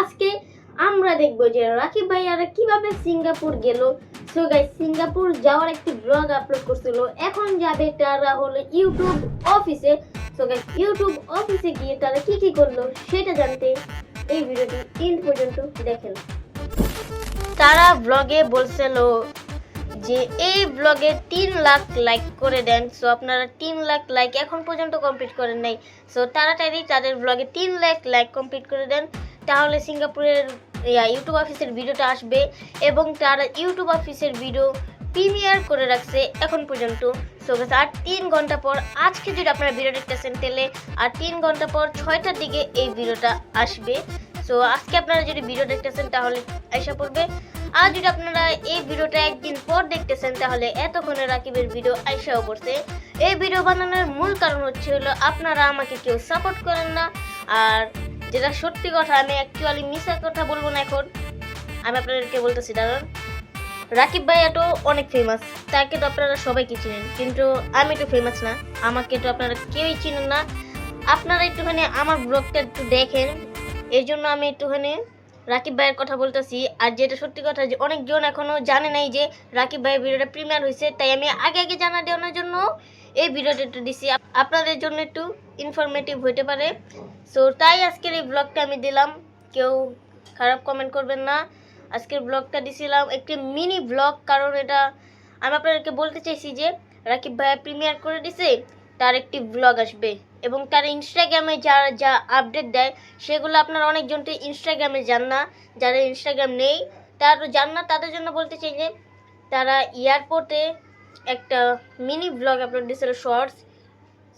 আজকে আমরা দেখব যে রাকিব ভাইয়ারা কীভাবে সিঙ্গাপুর গেল। সো গাইস সিঙ্গাপুর যাওয়ার একটি ব্লগ আপলোড করছিল। এখন যাবে তারা হলো ইউটিউব অফিসে সো গাইস ইউটিউব অফিসে গিয়ে তারা কি কি করল সেটা জানতে এই ভিডিওটি তিন পর্যন্ত দেখেন। তারা ব্লগে বলছিল যে এই ব্লগে তিন লাখ লাইক করে দেন সো আপনারা তিন লাখ লাইক এখন পর্যন্ত কমপ্লিট করেন নাই। সো তাড়াতাড়ি তাদের ব্লগে তিন লাখ লাইক কমপ্লিট করে দেন। তাহলে সিঙ্গাপুরের ইউটিউব অফিসের ভিডিওটা আসবে এবং তারা ইউটিউব অফিসের ভিডিও প্রিমিয়ার করে রাখছে এখন পর্যন্ত। সো আর তিন ঘণ্টা পর আজকে যদি আপনারা ভিডিও দেখতেছেন তাহলে আর তিন ঘণ্টা পর ছয়টার দিকে এই ভিডিওটা আসবে। সো আজকে আপনারা যদি ভিডিও দেখতেছেন, তাহলে আইসা পড়বে। আর যদি আপনারা এই ভিডিওটা একদিন পর দেখতেছেন, তাহলে এতক্ষণে রাকিবের ভিডিও আইসাও পড়ছে। এই ভিডিও বানানোর মূল কারণ হচ্ছে হলো, আপনারা আমাকে কেউ সাপোর্ট করেন না। আর যেটা সত্যি কথা, আমি অ্যাকচুয়ালি মিশা কথা বলব না এখন। আমি আপনাদেরকে বলতেছি, দাঁড়ান। রাকিব ভাইয়া তো অনেক ফেমাস তাকে তো আপনারা সবাইকে চিনেন। কিন্তু আমি তো ফেমাস না, আমাকে তো আপনারা কেউই চিনেন না। আপনারা একটুখানি আমার ব্লগটা একটু দেখেন। এই জন্য আমি একটুখানি রাকিব ভাইয়ের কথা বলতেছি। আর যেটা সত্যি কথা যে অনেকজন এখনও জানে নাই যে রাকিব ভাইয়ের ভিডিওটা প্রিমিয়ার হয়েছে, তাই আমি আগে আগে জানা দেওয়ানোর জন্য এই ভিডিওটা একটু দিছি। আপনাদের জন্য একটু ইনফরমেটিভ হতে পারে। সো তাই আজকের এই ব্লগটা আমি দিলাম। কেউ খারাপ কমেন্ট করবেন না। আজকের ব্লগটা দিছিলাম একটি মিনি ব্লগ কারণ এটা আমি আপনাদেরকে বলতে চাইছি যে রাকিব ভাইয়া প্রিমিয়ার করে দিছে, তার একটি ব্লগ আসবে। এবং তার ইনস্টাগ্রামে যা যা আপডেট দেয়, সেগুলো আপনার অনেকজন তো ইনস্টাগ্রামে যান না, যারা ইনস্টাগ্রাম নেই, তারা যান না, তাদের জন্য বলতে চাই যে, তারা এয়ারপোর্টে একটা মিনি ব্লগ আপলোড দিয়েছিল শর্টস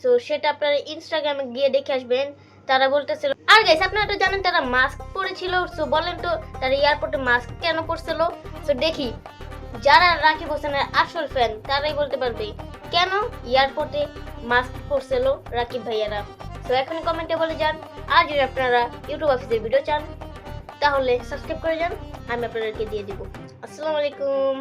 সো সেটা আপনারা ইনস্টাগ্রামে গিয়ে দেখে আসবেন। তারা বলতেছিল, আর গাইস আপনারা তো জানেন তারা মাস্ক পরেছিল সো বলেন তো, তারা এয়ারপোর্টে মাস্ক কেন পরছিল? সো দেখি, যারা রাকিব হোসেনের আসল ফ্যান তারাই বলতে পারবে। কেন? এয়ারপোর্টে মাস্ক পরছিল রাকিব ভাইয়ারা। তো এখন কমেন্টে বলে যান, আর যদি আপনারা ইউটিউব অফিসের ভিডিও চান, তাহলে সাবস্ক্রাইব করে যান, আমি আপনাদেরকে দিয়ে দিব। আসসালামু আলাইকুম।